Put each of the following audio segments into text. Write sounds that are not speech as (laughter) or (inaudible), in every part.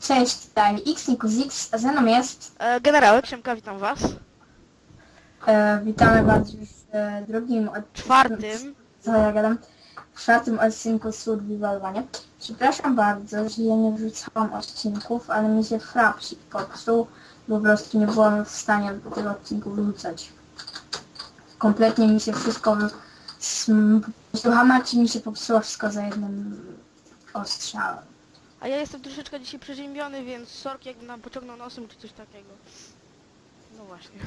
Cześć, tutaj X Nikus X, ze mną jest. E, Generał, Siemka, witam was. E, witamy Was już w drugim odcinku. Czwartym. Co ja gadam? W czwartym odcinku Survival nie? Przepraszam bardzo, że ja nie wrzucałam odcinków, ale mi się frapsik popsuł. Po prostu nie byłam w stanie tego odcinku wrzucać. Kompletnie mi się wszystko... hamachi mi się popsuło wszystko za jednym ostrzałem. A ja jestem troszeczkę dzisiaj przeziębiony, więc sorki jakby nam pociągnął nosem czy coś takiego. No właśnie.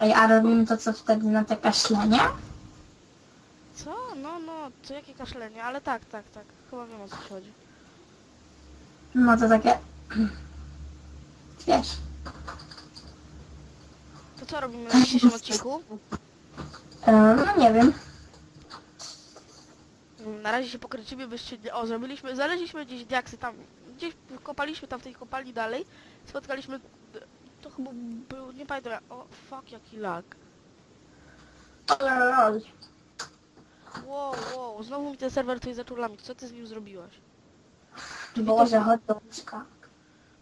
Ej, a robimy to co wtedy na te kaszlenie? Co? No, no, co jakie kaszlenie, ale tak, tak, tak. Chyba wiem o co ci chodzi. No to takie... Wiesz... To co robimy na dzisiejszym odcinku? E, no nie wiem. Mm, Na razie się pokrycimy, byście... O, zrobiliśmy... Znaleźliśmy gdzieś diaksy tam... Gdzieś kopaliśmy tam w tej kopalni dalej. Spotkaliśmy... To chyba był... Nie pamiętam... O, fuck, jaki lag. Lol. Wow, wow, znowu mi ten serwer tutaj zaczął lamić. Co ty z nim zrobiłaś? Boże, chodź do łóżka.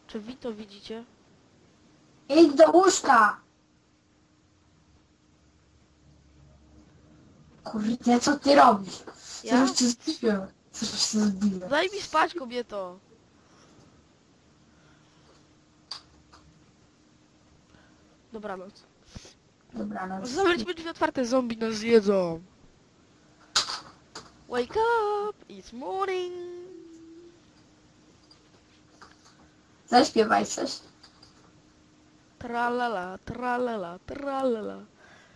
Czy wy to widzicie? Idź do łóżka! Kurde, co ty robisz? Ja? żeś ty zrobił? Co żeś ty zrobił? Daj mi spać, kobieto! Dobranoc. Dobranoc. Zawaliśmy drzwi otwarte, zombie nas zjedzą. Wake up, it's morning. Zaśpiewaj coś. Tralala, tralala, tralala.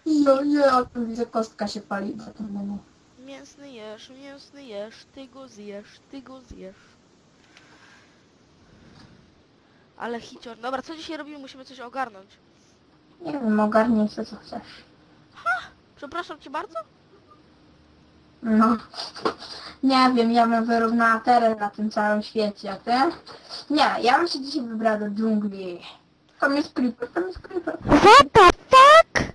Jo, nie, a tu widzę kostka się pali za tym menu. Mięsny jesz, mięsny jesz, ty go zjesz, ty go zjesz. Ale hicior. Dobra, co dzisiaj robimy? Musimy coś ogarnąć. Nie wiem, ogarnij sobie co chcesz. Przepraszam cię bardzo? No. Nie wiem, ja bym wyrównała teren na tym całym świecie, a ty? Nie, ja bym się dzisiaj wybrała do dżungli. Tam jest creeper, tam jest creeper. What the fuck?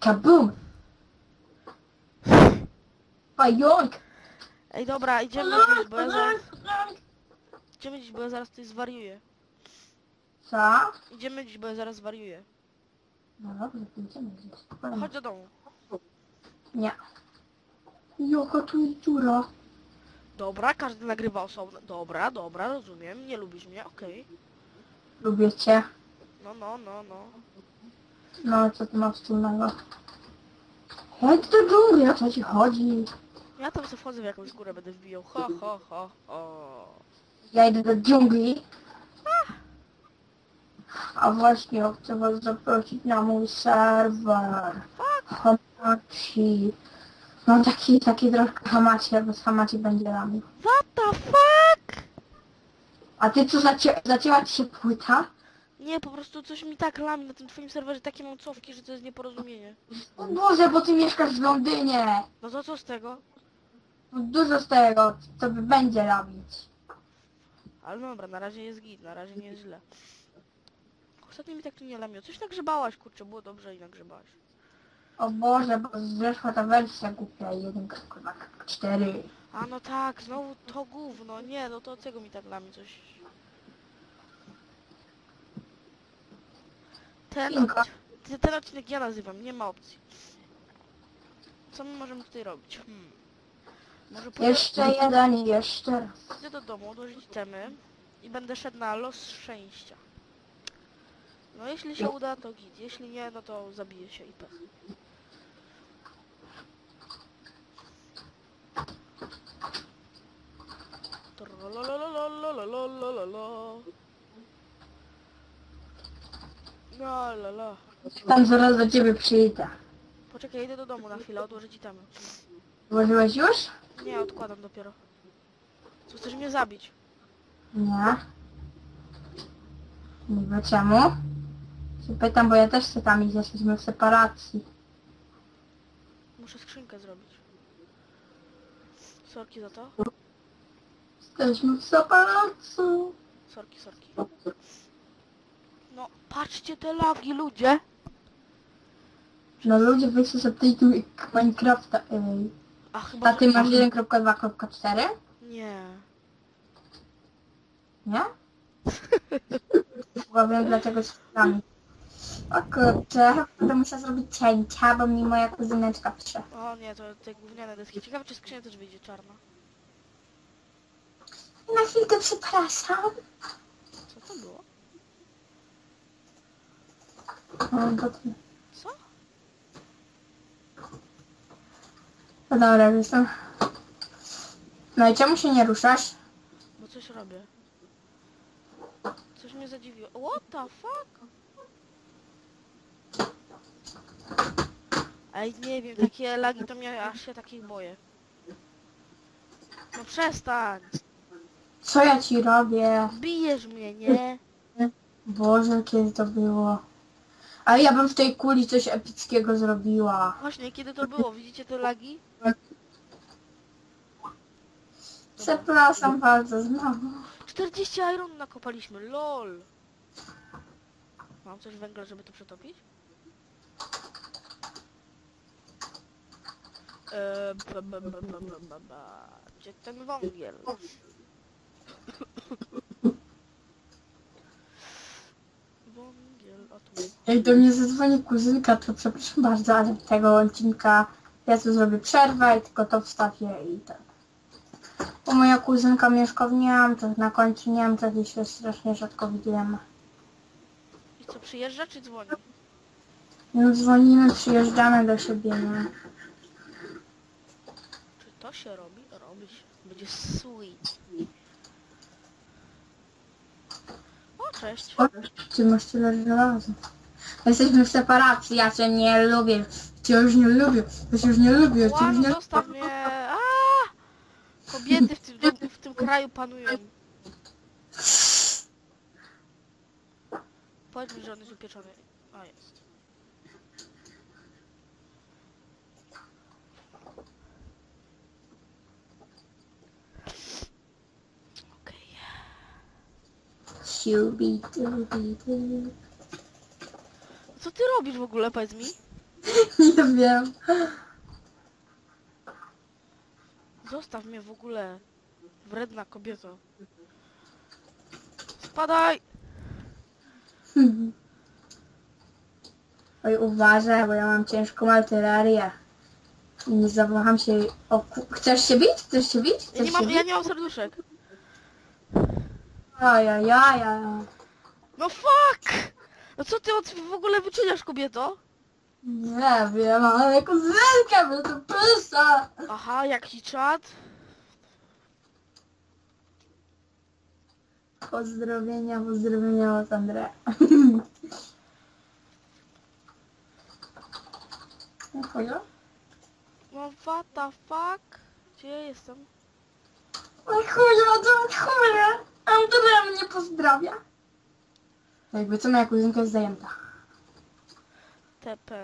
Kaboom! Pająk! Ej, dobra, idziemy dziś, bo ja zaraz... Idziemy dziś, bo ja zaraz tutaj zwariuję. Co? Idziemy dziś, bo ja zaraz zwariuję. No dobrze, to idziemy gdzieś. Chodź do domu. Nie. Jaka tu jest dziura? Dobra, każdy nagrywa osobno. Dobra, dobra, rozumiem. Nie lubisz mnie, okej. Lubię cię. No, no, no, no. No, co ty masz wspólnego? Chodź do dżungli, o co ci chodzi? Ja tam sobie wchodzę w jakąś górę, będę wbijał. Ho, ho, ho, ho. Ja idę do dżungli. A właśnie, chcę was zaprosić na mój serwer. Hamachi. No taki, taki troszkę hamachi, albo z hamachi będzie mnie. What the fuck? A ty co, zacię zacięła ci się płyta? Nie, po prostu coś mi tak lami na tym twoim serwerze, takie mam cofki, że to jest nieporozumienie. O Boże, bo ty mieszkasz w Londynie. No to co z tego? No Dużo z tego, co by będzie robić. Ale no dobra, na razie jest git, na razie nie jest źle. Ostatnio mi tak tu nie lamiło. Coś nagrzebałaś, kurczę, było dobrze i nagrzebałaś. O Boże, bo zeszła ta wersja głupia, jedynka, kurwa, cztery. A no tak, znowu to gówno, nie, no to od czego mi tak lami coś... Ten, odc- ten- ten odcinek ja nazywam, nie ma opcji. Co my możemy tutaj robić? Hmm. Może pójdę, Jeszcze jeden i jeszcze raz. pójdę do domu, odłożyć temy i będę szedł na los szczęścia. No jeśli się uda, to git. Jeśli nie, no to zabije się i pech. No, la, la. Tam zaraz do ciebie przyjdę. Poczekaj, idę do domu na chwilę, odłożę ci tam. Włożyłeś już? Nie, odkładam dopiero. Co, chcesz mnie zabić? Nie. Niby czemu? Się pytam, bo ja też chcę tam iść, jesteśmy w separacji. Muszę skrzynkę zrobić. Sorki za to. Jesteśmy w separacji. Sorki, sorki. No, patrzcie te lagi, ludzie. No ludzie wyjście z update'u Minecrafta, ej. A chyba... A ty masz 1.2.4? Nie. Nie? (laughs) Chyba wiem dlaczego z chwilami. O kurczę, będę musiała zrobić cięcia, bo mi moja kuzyneczka pisze. O nie, to te gówniane deski. Ciekawe, czy skrzynia też wyjdzie czarna. Na chwilkę przepraszam. Co to było? O, bo. Co? No dobra, jestem. No i czemu się nie ruszasz? Bo coś robię. Coś mnie zadziwiło. What the fuck? Ej, nie wiem, takie lagi to mnie aż się takich boję. No przestań! Co ja ci robię? Bijesz mnie, nie? Boże, kiedy to było. Ale ja bym w tej kuli coś epickiego zrobiła. Właśnie, kiedy to było? Widzicie te lagi? Przepraszam bardzo, znowu. 40 iron nakopaliśmy, lol! Mam coś węgla, żeby to przetopić? Eee, ba, ba, ba, ba, ba, ba, ba. Gdzie ten węgiel? Węgiel, a tu. Jak do mnie zadzwoni kuzynka, to przepraszam bardzo, ale tego odcinka ja tu zrobię przerwę i tylko to wstawię i tak. Bo moja kuzynka mieszka w Niemczech, na końcu Niemczech i się strasznie rzadko widzimy. I co, przyjeżdża czy dzwoni? No dzwonimy, przyjeżdżamy do siebie, nie? To się robi? Robi się. Będzie sweet. O, cześć. O, Ty masz tyle żelaza. Jesteśmy w separacji, ja cię nie lubię. Cię już nie lubię, ja cię już nie lubię, ja cię już nie zostaw mnie! Aaa! Kobiety w tym, domu- w tym kraju panują. Powiedz mi, że on jest upieczony. A, jest. Dubi. Co ty robisz w ogóle, powiedz mi? (laughs) Nie wiem. Zostaw mnie w ogóle. Wredna kobieto. Spadaj! Oj, uważaj, bo ja mam ciężką artylerię. I nie zawaham się... O, ku... Chcesz się bić? Chcesz się bić? Chcesz Ja nie się mam, bić? ja nie mam serduszek. Ajajaja. No fuck! No co ty od- w ogóle wyczyniasz, kobieto? Nie wiem, ale kuzynka mnie to pysa. Aha, jaki czad? Pozdrowienia, pozdrowienia od Andrea. (laughs) Chuja? No what the fuck? Gdzie ja jestem? Nie chuja, to nie chuja. Andrea mnie pozdrawia. Jakby co, moja kuzynka jest zajęta. TP...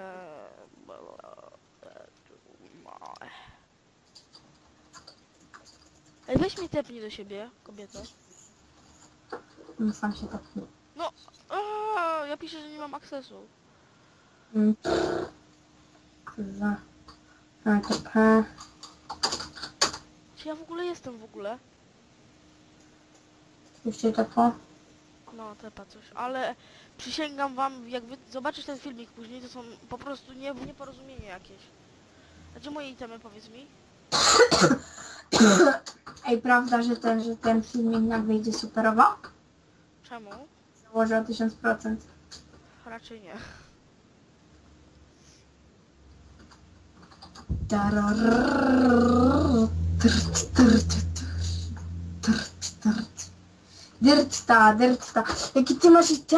Ej, weź mnie tepnij do siebie, kobieto. No, Sam się tak. No, aaa, ja piszę, że nie mam akcesu. Mm. Za. ATP. Czy ja w ogóle jestem w ogóle? Jeszcze po. No, tepa coś, ale przysięgam wam, jak wy zobaczysz ten filmik później, to są po prostu nie, nieporozumienie jakieś. A gdzie moje itemy, powiedz mi? Ej, prawda, że ten, że ten filmik nam wyjdzie superowo? Czemu? Założę o 1000%. Raczej nie. Dyrta, dyrta. Jaki ty masz? Cicho,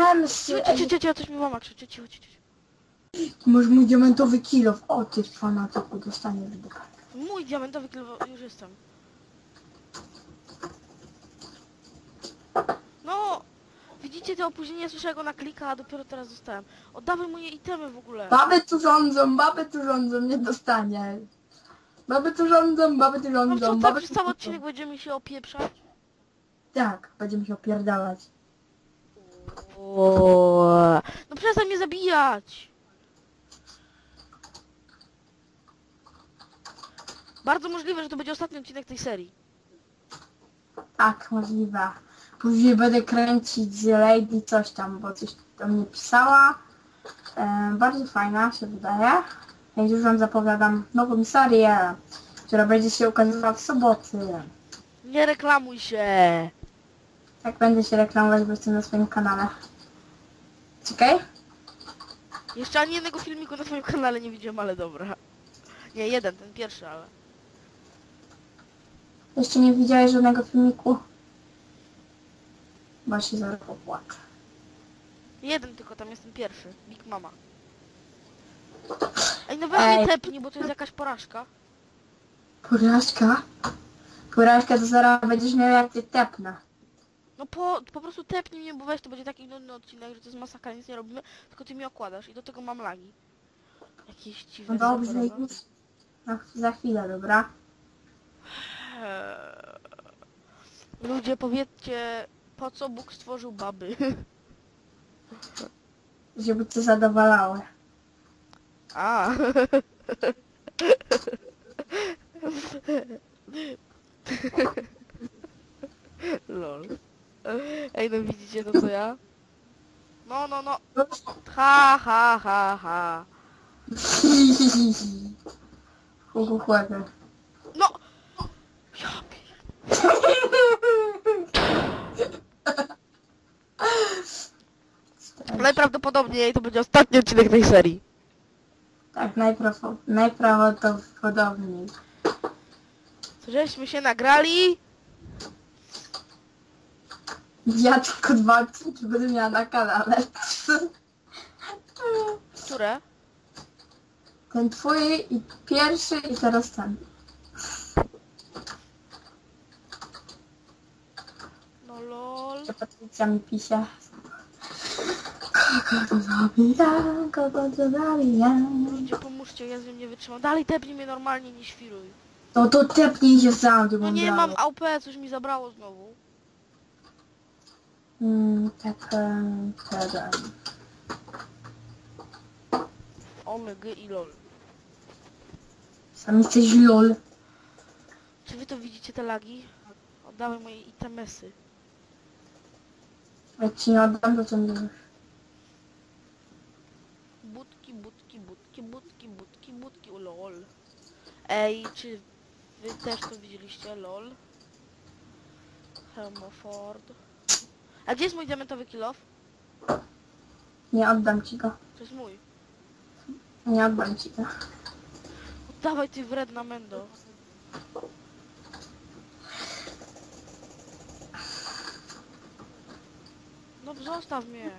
Ej, cicho, cicho, cicho, coś mi łama krzyczy, cicho, cicho, cicho. Masz mój diamentowy kilof. O, ty fanatyku, dostaniesz dycha. Mój diamentowy kilo, już jestem. No! Widzicie te opóźnienie? Słyszę go na klika, a dopiero teraz dostałem. Oddawaj moje itemy w ogóle. Baby tu rządzą, baby tu rządzą, nie dostanie. Baby tu rządzą, baby tu No co, rządzą, tak baby przez tu cały rządzą. odcinek będziemy się opieprzać? Tak, będziemy się opierdalać. O, no przestań mnie zabijać! Bardzo możliwe, że to będzie ostatni odcinek tej serii. Tak, możliwe. Później będę kręcić z Lady coś tam, bo coś do mnie pisała. E, bardzo fajna się wydaje. Więc już wam zapowiadam nową serię, która będzie się ukazywała w soboty. Nie reklamuj się! Tak będę się reklamować po prostu na swoim kanale. Czekaj. Jeszcze ani jednego filmiku na twoim kanale nie widziałem, ale dobra. Nie, jeden, ten pierwszy, ale... Jeszcze nie widziałeś żadnego filmiku? Bo się zaraz popłaczę. Jeden tylko, tam jest ten pierwszy. Big Mama. Ej, no weź Ej. mnie tepnij, bo to jest jakaś porażka. Porażka? Porażka to zaraz będziesz miał jak cię tepnę. No po, po prostu tepnij mnie, bo weź to będzie taki nudny odcinek, że to jest masakra, nic nie robimy, tylko ty mi okładasz i do tego mam lagi. Jakieś No dziwne dobrze, zabawy. już. No, za chwilę, dobra? Eee, Ludzie, powiedzcie, po co Bóg stworzył baby? (laughs) Żeby cię zadowalały. A. (laughs) Lol. Ej, no widzicie to co ja? No, no, no. Ha, ha, ha, ha. Chłopie. No! Ja pier... Najprawdopodobniej to będzie ostatni odcinek tej serii. Tak, najprawo- najprawdopodobniej. Co żeśmy się nagrali? Ja tylko dwa odcinki będę miała na kanale. Które? Ten twój i pierwszy i teraz ten. No lol. To Patrycja mi pisze. Kogo to zabija? Kogo to zabija? Ludzie, pomóżcie, ja z nim nie wytrzymam. Dalej tepnij mnie normalnie, nie świruj. No to tepnij się sam, ty No nie mam AWP, coś mi zabrało znowu. Mm, tak, em, ten. Omega i lol. Sam jesteś lol. Czy wy to widzicie te lagi? Oddałem moje itemesy. Jak ci nie oddam, to co mi? Budki, budki, budki, budki, budki, budki, lol. Ej, czy wy też to widzieliście? Lol. Helmoford. A gdzie jest mój diamentowy kilof? Nie oddam ci go. To jest mój. Nie oddam ci go. Oddawaj ty wredna mendo. No zostaw mnie.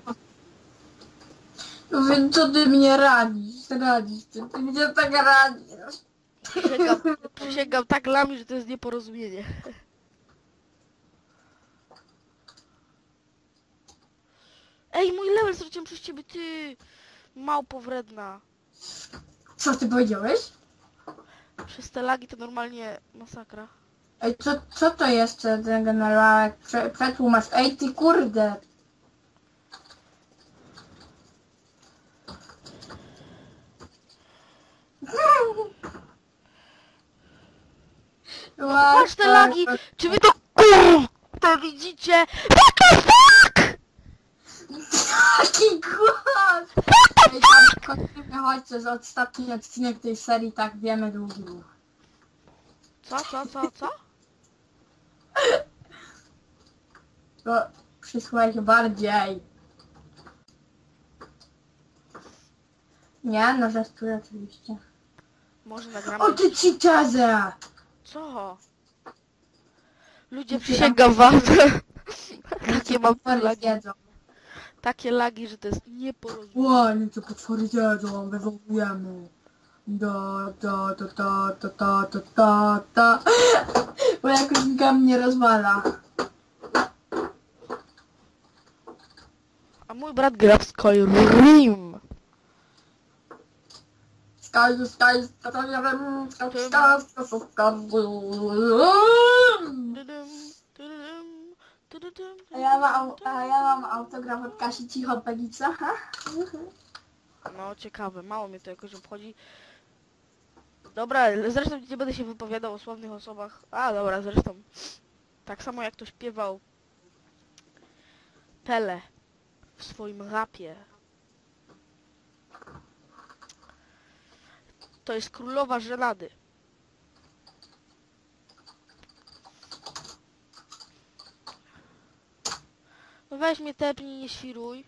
No więc co ty mnie radzisz? Radzisz, ty, ty mnie tak radzisz. Przysięgam, przysięgam tak lami, że to jest nieporozumienie. Ej, mój level straciłem przez ciebie, ty! Małpo wredna. Co ty powiedziałeś? Przez te lagi to normalnie masakra. Ej, co, co to jest ten generałek? Prze, przetłumacz. Ej, ty kurde. Patrz te lagi! Czy wy to kur... To widzicie? What the fuck? Taki głos! Ej, tam kończymy, chodź, to jest ostatni odcinek tej serii, tak wiemy, długi był. Co, co, co, co? To przysłuchaj bardziej. Nie, no żartuję oczywiście. Może nagramy... O ty ci tezę! Co? Ludzie, przysięgam wam. Jakie mam Potwory lagi. Takie lagi, że to jest nieporozumienie. Ładnie, co potwory zjedzą, wywołujemy. Da, da, da, da, da, da, da, da, da. Bo jakoś ga mnie rozwala. mój brat gra w Skyrim. Sky, sky, sky, nie wiem, sky, sky, sky, sky, Tudum, tudum, A ja mam, a ja mam autograf od Kasi Cicho Pegica. No ciekawe, mało mnie to jakoś obchodzi. Dobra, zresztą nie będę się wypowiadał o sławnych osobach. A dobra, zresztą. Tak samo jak to śpiewał Pele w swoim rapie. To jest królowa żelady. No weź mnie tepnij, nie świruj.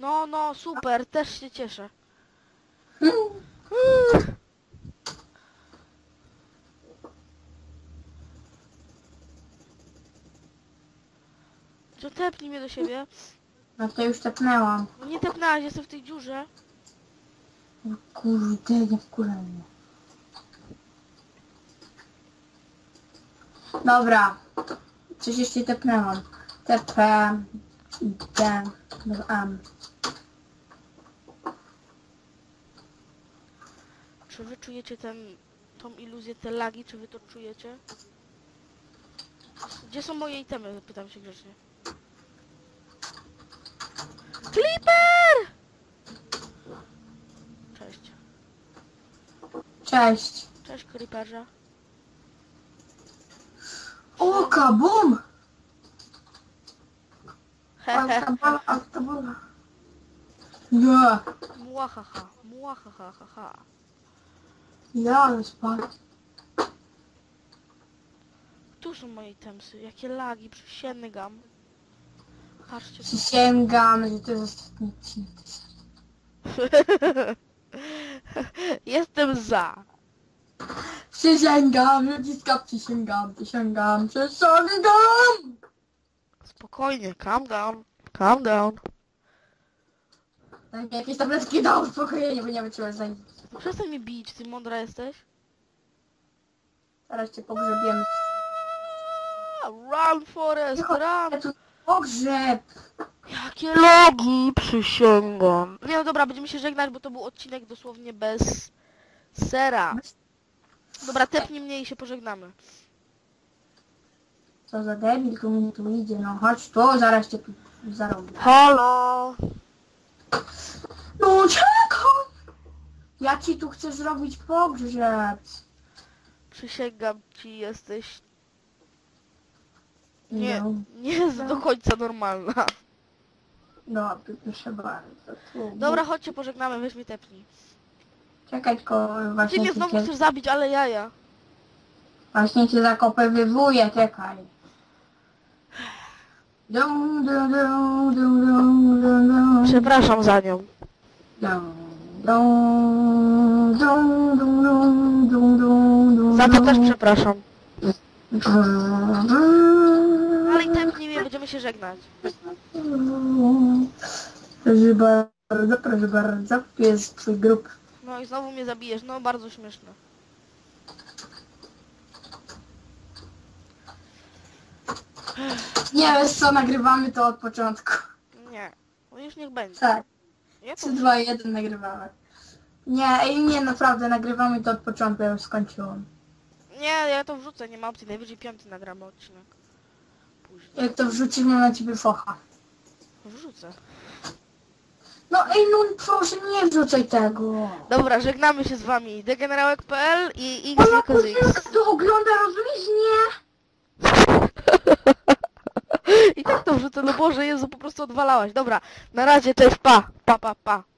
No, no, super, też się cieszę. Co tepnij mnie do siebie? No to już tepnęłam. No nie tepnęłaś, jestem w tej dziurze. Kurde, nie wkurzaj mnie. Dobra. Coś jeszcze tepnęłam. TP, D, do M. Czy wy czujecie ten, tą iluzję, te lagi, czy wy to czujecie? Gdzie są moje itemy? Pytam się grzecznie. Clipper! Cześć. Cześć. Cześć, Creeperze. O, kabum! Hehe. Autobola, autobola. Ja, Muahaha, muahaha, ha, ha. ja, ale spadł. Tu są moje itemsy. Jakie lagi, przysięgam. Patrzcie. Przysięgam, że to jest ostatni odcinek. (laughs) Jestem za. Przysięgam, ludziska, przysięgam, przysięgam, przysięgam! Spokojnie, calm down. Calm down. Mi jakieś tabletki do uspokojenia, bo nie wytrzymam za nic. Przestań mnie bić, ty mądra jesteś. Zaraz cię pogrzebiemy. Run, Forest, run! Tu pogrzeb! Jakie logi, przysięgam. Nie no dobra, będziemy się żegnać, bo to był odcinek dosłownie bez sera. Dobra, tepnij mnie i się pożegnamy. Co za debil tu mi tu idzie, no chodź tu, zaraz cię tu zarobię. Halo! No czekaj! Ja ci tu chcę zrobić pogrzeb. Przysięgam ci, jesteś... Nie, No, nie jest do końca normalna. no proszę bardzo. Tu. Dobra, chodźcie, pożegnamy, weź mnie tepnij. Czekaj, tylko Ty właśnie mnie cię, znowu chcesz zabić, ale jaja. właśnie cię zakopywuję, czekaj. Przepraszam za nią. Za to też przepraszam. Ale i tepnij mnie, będziemy się żegnać. Proszę bardzo, proszę bardzo, jest twój grup. No i znowu mnie zabijesz, no bardzo śmieszne. Nie wiesz co, nagrywamy to od początku. Nie, no już niech będzie. Tak, Ja to 3, 2, 1 nagrywamy. Nie, ej, nie, naprawdę, nagrywamy to od początku, ja już skończyłam. Nie, ja to wrzucę, nie ma opcji, najwyżej piąty nagramy odcinek. Później. Jak to wrzucisz, mam na ciebie focha. Wrzucę. No ej, no proszę, nie wrzucaj tego. Dobra, żegnamy się z wami. Degenerałek.pl i Ona X X. jak to ogląda, rozumiesz? Nie. I tak to wrzucę, no Boże Jezu, po prostu odwalałaś. Dobra, na razie, cześć, pa, pa, pa, pa.